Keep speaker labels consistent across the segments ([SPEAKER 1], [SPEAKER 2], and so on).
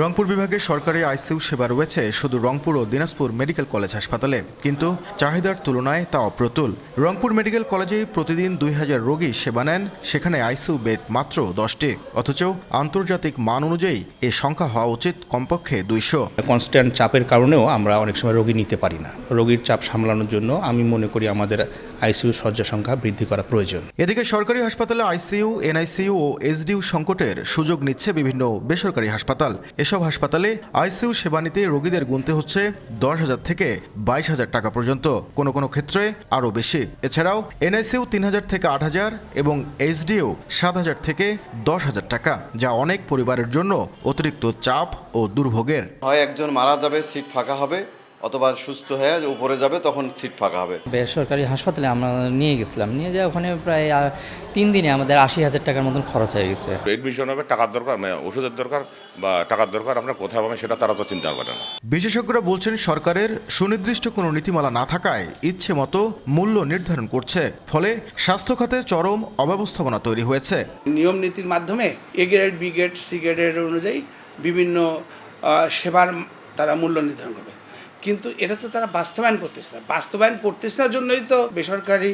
[SPEAKER 1] রংপুর বিভাগে সরকারি আইসিইউ সেবা রয়েছে শুধু রংপুর ও দিনাজপুর মেডিকেল কলেজ হাসপাতালে, কিন্তু চাহিদার তুলনায় তা অপ্রতুল। রংপুর মেডিকেল কলেজে প্রতিদিন দুই হাজার রোগী সেবা নেন, সেখানে আইসিইউ বেড মাত্র দশটি। অথচ আন্তর্জাতিক মান অনুযায়ী এ সংখ্যা হওয়া উচিত কমপক্ষে দুইশো।
[SPEAKER 2] কনস্ট্যান্ট চাপের কারণেও আমরা অনেক সময় রোগী নিতে পারি না। রোগীর চাপ সামলানোর জন্য আমি মনে করি আমাদের আইসিইউ শয্যা সংখ্যা বৃদ্ধি করা প্রয়োজন।
[SPEAKER 1] এদিকে সরকারি হাসপাতালে আইসিইউ এনআইসিইউ ও এসডিউ সংকটের সুযোগ নিচ্ছে বিভিন্ন বেসরকারি হাসপাতাল। এসব হাসপাতালে আইসিইউ সেবা নিতে রোগীদের গুনতে হচ্ছে দশ হাজার থেকে বাইশ হাজার টাকা পর্যন্ত কোনো কোনো ক্ষেত্রে আরও বেশি। এছাড়াও এনআইসিইউ তিন হাজার থেকে আট হাজার এবং এইচডিও সাত হাজার থেকে দশ হাজার টাকা যা অনেক পরিবারের জন্য অতিরিক্ত চাপ ও দুর্ভোগের।
[SPEAKER 3] হয় একজন মারা যাবে সিট ফাঁকা হবে অথবা সুস্থ হয়ে উপরে যাবে তখন সিট ফাঁকা হবে।
[SPEAKER 4] বেসরকারি হাসপাতালে আমরা নিয়ে গেছিলাম। নিয়ে যাওয়া ওখানে প্রায় তিন দিনে আমাদের আশি হাজার টাকার মতন খরচ হয়ে গেছে।
[SPEAKER 5] এডমিশন হবে টাকার দরকার মানে ওষুধের দরকার বা টাকার দরকার আমরা কোথায় পাবেন সেটা তারা তো চিন্তা করে না।
[SPEAKER 1] বিশেষজ্ঞরা বলছেন সরকারের সুনির্দিষ্ট কোনো নীতিমালা না থাকায় ইচ্ছে মতো মূল্য নির্ধারণ করছে। ফলে স্বাস্থ্য খাতে চরম অব্যবস্থাপনা তৈরি হয়েছে।
[SPEAKER 6] নিয়ম নীতির মাধ্যমে A grade B grade C গ্রেডের অনুযায়ী বিভিন্ন সেবার তারা মূল্য নির্ধারণ করবে। কিন্তু এটা তো তারা বাস্তবায়ন করতেছে না। বাস্তবায়ন করতেছে না জন্যই তো বেসরকারি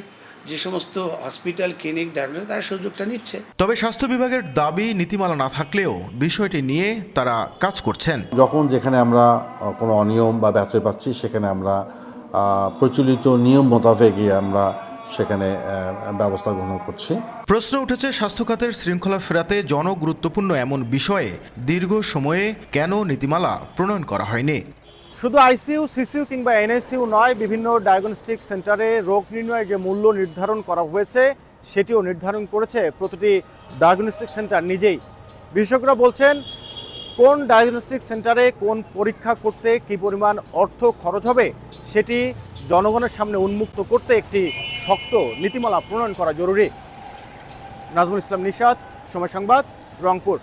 [SPEAKER 6] যে সমস্ত হসপিটাল ক্লিনিক ডায়াগনোস তারা সুযোগটা নিচ্ছে।
[SPEAKER 1] তবে স্বাস্থ্য বিভাগের দাবি নীতিমালা না থাকলেও বিষয়টি নিয়ে তারা কাজ করছেন।
[SPEAKER 7] যখন যেখানে আমরা কোনো অনিয়ম বা ব্যত্যয় পাচ্ছি সেখানে আমরা প্রচলিত নিয়ম মোতাবেকই আমরা সেখানে ব্যবস্থা গ্রহণ করছি।
[SPEAKER 1] প্রশ্ন উঠেছে স্বাস্থ্য খাতের শৃঙ্খলা ফেরাতে জনগুরুত্বপূর্ণ এমন বিষয়ে দীর্ঘ সময়ে কেন নীতিমালা প্রণয়ন করা হয়নি?
[SPEAKER 8] শুধু আইসিইউ, সিসিইউ কিংবা এনআইসিইউ নয়, বিভিন্ন ডায়াগনস্টিক সেন্টারে রোগ নির্ণয়ের যে মূল্য নির্ধারণ করা হয়েছে, সেটিও নির্ধারণ করেছে প্রতিটি ডায়াগনস্টিক সেন্টার নিজেই। বিশেষজ্ঞরা বলছেন, কোন ডায়াগনস্টিক সেন্টারে কোন পরীক্ষা করতে কী পরিমাণ অর্থ খরচ হবে, সেটি জনগণের সামনে উন্মুক্ত করতে একটি শক্ত নীতিমালা প্রণয়ন করা জরুরি। নাজমুল ইসলাম নিশাদ সময় সংবাদ, রংপুর।